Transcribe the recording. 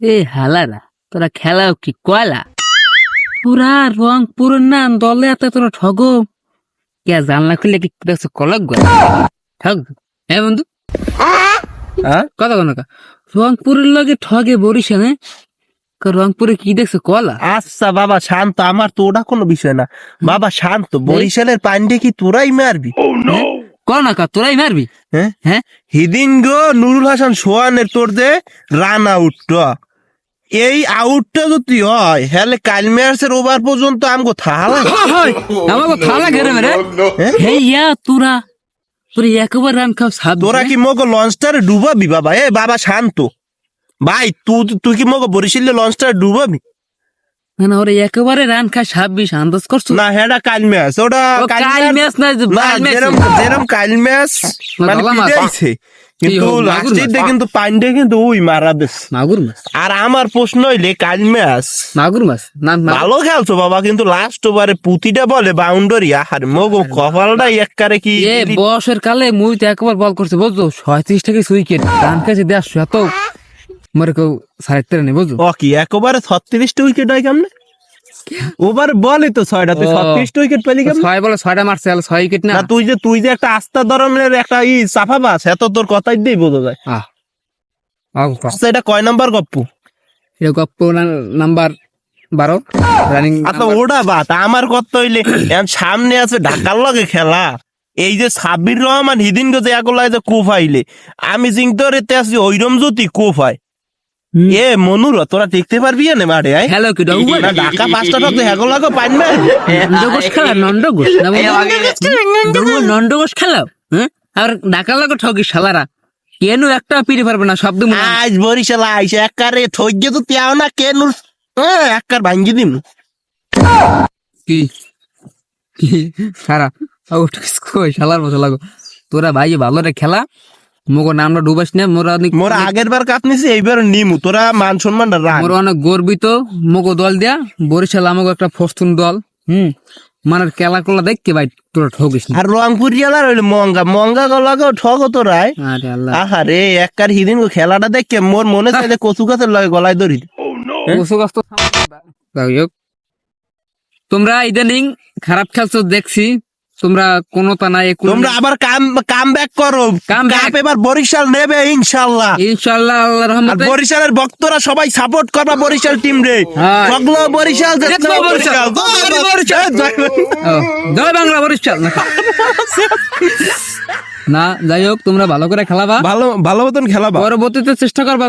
এ হালারা তোরা খেলাও কি কয়লা? পুরা রং পুরো না দলে এত তোরা ঠগো। কে জানলা খুললে কি দেখছ কলক গো? ঠগ। হ্যাঁ বন্ধু? হ্যাঁ? কথা কোনো রংপুরের লগে ঠগে বরিশালে রংপুরে কি দেখছ কলা আচ্ছা বাবা শান্ত। আমার তো ওটা কোনো বিষয় না। বাবা শান্ত। বরিশালের পান্ডে কি তোরাই মারবি? কল না কা তোরাই মারবি? হ্যাঁ হ্যাঁ? হিদিন গো নুরুল হাসান সোহানের তোর দে রান আউট এই আউটটা যদি হয় হলে কাল ম্যাচের ওভার পর্যন্ত আমগো থালা। আমাকে থালা ঘেরে মেরে হে? ইয়া তোরা তোরা একবার রান খাও সাত তোরা কি মগো লঞ্চটারে ডুবাবি বাবা? এ বাবা শান্ত। ভাই তুই তুই কি মগো বরিশালে লঞ্চটারে ডুবাবি? একেবারে রান খায় ছাব্বিশ আন্দাজ করছ? না হেডা কাল ম্যাচ ওটা কাল ম্যাচ না, যে না বাল ম্যাচ। যেরম যেরম কাল ম্যাচ মানে পিটাইছে কিন্তু লাস্টের মাছ। কিন্তু পান্ডে কিন্তু ওই মারা দিস মাগুর মাছ? আর আমার প্রশ্ন হইলে কাল ম্যাচ মাগুর মাছ? না ভালো খেলছো বাবা কিন্তু লাস্ট ওভারে পুতিটা বলে বাউন্ডারি আর মগো কপালটা এককারে কি এ বয়সের কালে মুই তো একবার বল করছে বুঝছ? ছয়ত্রিশ থেকে উইকেট রান কাছে দেড়শো এত মরে কেউ সাড়ে তেরো নেই বুঝছ? ও কি একবারে ছত্রিশটা উইকেট হয় কেমনে? ওভার বলে তো ছয়টা তুই। ছত্রিশটা উইকেট পেলি কেমনে? ছয় বলে ছয়টা মারছে আর ছয় উইকেট না? তুই যে তুই যে একটা আস্থা ধরনের একটা ই চাফা এত তোর কথাই দিয়ে বোঝা যায়। আচ্ছা এটা কয় নাম্বার গপ্পু? এটা গপ্প নাম্বার বারো। রানিং আচ্ছা ওটা বাত আমার কথা হইলে সামনে আছে ঢাকার লগে খেলা। এই যে সাব্বির রহমান হিদিন যে একলাই যে কোফ আইলে আমি চিন্তা রেতে আছি ওইরম যদি কোফ হয় এ মনুর তোরা টিকতে পারবি না মাঠে আয়। হ্যালো কি ডৌ না ঢাকা পাঁচটা তো হেগো লাগো পাইন নন্ডঘোষ খেলা নন্ডঘোষ না বন্ধু? নন্ডঘোষ খেলাও হ্যাঁ আর ডাকার লাগে ঠকি শালারা। কেন একটা পিড়ে পারবে না শব্দ মনে হয়। আজ বরিশাল আইসে এককারে থইগে তো তিয়াও না কে নুর হ্যাঁ, এককার ভাঙ্গি দিম। কি? কি? সারা কই শালার মতো লাগো। তোরা ভাই ভালো রে খেলা। মোগো নামটা ডুবাস না মোরা অনেক মোরা আগের বার কাপ নিছি এইবার নিমু। তোরা মান সম্মান রাখ। মোরা অনেক গর্বিত। মোগো দল দিয়া বরিশাল আমাকে একটা ফস্তুন দল হুম? দেখতে ভাই তোরা ঠকিস না। আর রংপুর জেলার হইলে মঙ্গা। মঙ্গা গলাগো ঠক তোরাই আরে আল্লাহ। আহারে এককার হিদিন গো খেলাটা দেখে মোর মনে চাইলে কচু গাছের লগে গলায় ধরি কচু গাছ তো তোমরা ইদানিং খারাপ খেলছো দেখছি। তোমরা কোনো তা নাই তোমরা আবার কাম কাম ব্যাক করো back. কাপ এবার বরিশাল নেবে ইনশাল্লাহ ইনশাল্লাহ আল্লাহ আর রহমতে বরিশালের ভক্তরা সবাই সাপোর্ট করবা বরিশাল টিম রে হ্যাঁ। সকল বরিশাল দেখব বরিশাল। বরিশাল বরিশাল। জয় বরিশাল। জয় বাংলা বরিশাল না। না যাই হোক তোমরা ভালো করে খেলাবা ভালো ভালো মতন খেলাবা পরবর্তীতে চেষ্টা করবা